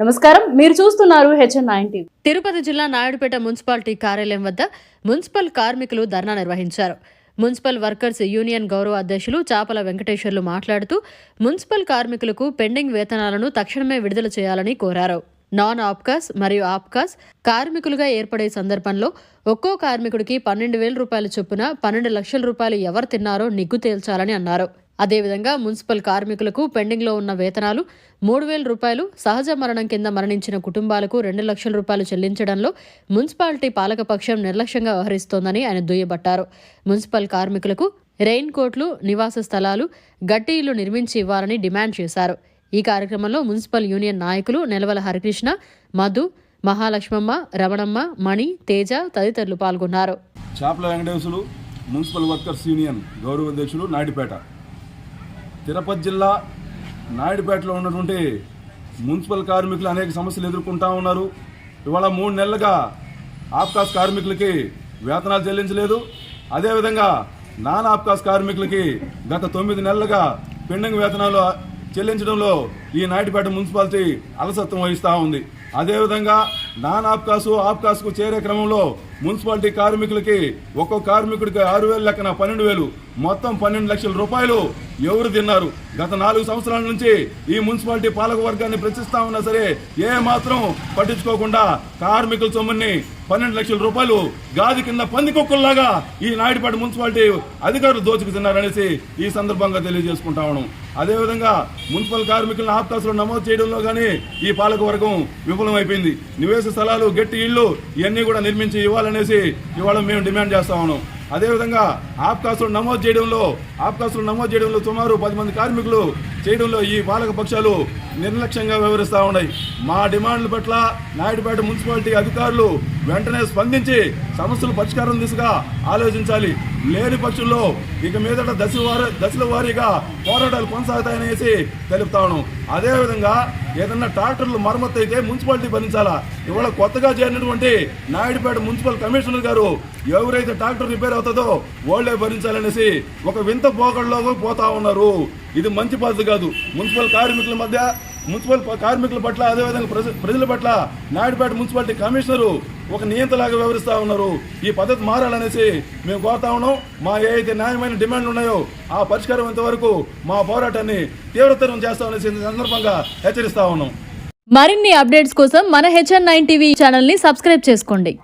నమస్కారం. మీరు చూస్తున్నారు హెచ్ఎన్ నైన్ తిరుపతి జిల్లా నాయుడుపేట మున్సిపాలిటీ కార్యాలయం వద్ద మున్సిపల్ కార్మికులు ధర్నా నిర్వహించారు. మున్సిపల్ వర్కర్స్ యూనియన్ గౌరవ అధ్యక్షులు చాపల వెంకటేశ్వర్లు మాట్లాడుతూ మున్సిపల్ కార్మికులకు పెండింగ్ వేతనాలను తక్షణమే విడుదల చేయాలని కోరారు. నాన్ ఆప్కాస్ మరియు ఆప్కాస్ కార్మికులుగా ఏర్పడే సందర్భంలో ఒక్కో కార్మికుడికి పన్నెండు వేల రూపాయల చొప్పున పన్నెండు లక్షల రూపాయలు ఎవరు తిన్నారో నిగ్గు తేల్చాలని అన్నారు. అదేవిధంగా మున్సిపల్ కార్మికులకు పెండింగ్లో ఉన్న వేతనాలు మూడు వేల రూపాయలు సహజ మరణం కింద మరణించిన కుటుంబాలకు రెండు లక్షల రూపాయలు చెల్లించడంలో మున్సిపాలిటీ పాలకపక్షం నిర్లక్ష్యంగా వ్యవహరిస్తోందని ఆయన దుయ్యబట్టారు. మున్సిపల్ కార్మికులకు రెయిన్ కోట్లు నివాస స్థలాలు గట్టి ఇళ్ళు నిర్మించి ఇవ్వాలని డిమాండ్ చేశారు. ఈ కార్యక్రమంలో మున్సిపల్ యూనియన్ నాయకులు నెలవల హరికృష్ణ మధు మహాలక్ష్మమ్మ రమణమ్మ మణి తేజ తదితరులు పాల్గొన్నారు. చాపల వెంకటేశ్వరులు మున్సిపల్ వర్కర్స్ యూనియన్ గౌరవ అధ్యక్షులు నాయుడుపేట. తిరుపతి జిల్లా నాయుడుపేటలో ఉన్నటువంటి మున్సిపల్ కార్మికులు అనేక సమస్యలు ఎదుర్కొంటా ఉన్నారు. ఇవాళ మూడు నెలలుగా ఆప్కాస్ కార్మికులకి వేతనాలు చెల్లించలేదు. అదేవిధంగా నాన్ ఆప్కాస్ కార్మికులకి గత తొమ్మిది నెలలుగా పెండింగ్ వేతనాలు చెల్లించడంలో ఈ నాయుడుపేట మున్సిపాలిటీ అలసత్వం వహిస్తూ ఉంది. అదేవిధంగా నాన్ ఆప్కాసు ఆప్కాస్కు చేరే క్రమంలో మున్సిపాలిటీ కార్మికులకి ఒక్కో కార్మికుడికి ఆరు వేలు లెక్కన పన్నెండు వేలు మొత్తం పన్నెండు లక్షల రూపాయలు ఎవరు తిన్నారు? గత నాలుగు సంవత్సరాల నుంచి ఈ మున్సిపాలిటీ పాలక వర్గాన్ని ప్రశ్నిస్తా ఉన్నా సరే ఏ మాత్రం పట్టించుకోకుండా కార్మికుల సొమ్ముని పన్నెండు లక్షల రూపాయలు గాది కింద పంది కుక్కల్లాగా ఈ నాయుడుపేట మున్సిపాలిటీ అధికారులు దోచుకు తిన్నారనేసి ఈ సందర్భంగా తెలియజేసుకుంటా ఉన్నాం. అదేవిధంగా మున్సిపల్ కార్మికులను ఆప్తాసులు నమోదు చేయడంలో కానీ ఈ పాలకవర్గం విఫలమైపోయింది. నివేశ స్థలాలు గట్టి ఇళ్ళు ఇవన్నీ కూడా నిర్మించి ఇవ్వాలనేసి ఇవాళ మేము డిమాండ్ చేస్తా ఉన్నాం. అదేవిధంగా ఆప్కాసులు నమోదు చేయడంలో ఆప్కాసులు నమోదు చేయడంలో సుమారు పది మంది కార్మికులు చేయడంలో ఈ పాలక పక్షాలు నిర్లక్ష్యంగా వ్యవహరిస్తూ ఉన్నాయి. మా డిమాండ్ల పట్ల నాయుడుపేట మున్సిపాలిటీ అధికారులు వెంటనే స్పందించి సమస్యలు పరిష్కారం దిశగా ఆలోచించాలి. లేని పక్షంలో ఇక మీదట దశ వారి దశల వారీగా పోరాటాలు కొనసాగుతాయనేసి తెలుపుతా ఉన్నాం. అదేవిధంగా ఏదన్నా ట్రాక్టర్లు మరమ్మతు అయితే మున్సిపాలిటీ భరించాలా? ఇవాళ కొత్తగా చేరినటువంటి నాయుడుపేట మున్సిపల్ కమిషనర్ గారు ఎవరైతే ట్రాక్టర్ రిపేర్ అవుతుందో వాళ్ళే భరించాలనేసి ఒక వింత పోకడలోకి పోతా ఉన్నారు. ఇది మంచి పద్ధతి కాదు. మున్సిపల్ కార్మికుల మధ్య మున్సిపల్ కార్మికుల పట్ల అదేవిధంగా ప్రజ- ప్రజల పట్ల నాయుడుపేట మున్సిపాలిటీ కమిషనరు ఒక నియంతలాగా వ్యవహరిస్తా ఉన్నారు. ఈ పద్ధతి మారాలనేసి మేము కోరుతా ఉన్నాం. మా ఏదైతే న్యాయమైన డిమాండ్లు ఉన్నాయో ఆ పరిష్కారం ఇంతవరకు మా పోరాటాన్ని తీవ్రతరం చేస్తామనేసి సందర్భంగా హెచ్చరిస్తా ఉన్నాం. మరిన్ని అప్డేట్స్ కోసం మన హెచ్ఎన్ నైన్ టీవీ ఛానల్ని సబ్స్క్రైబ్ చేసుకోండి.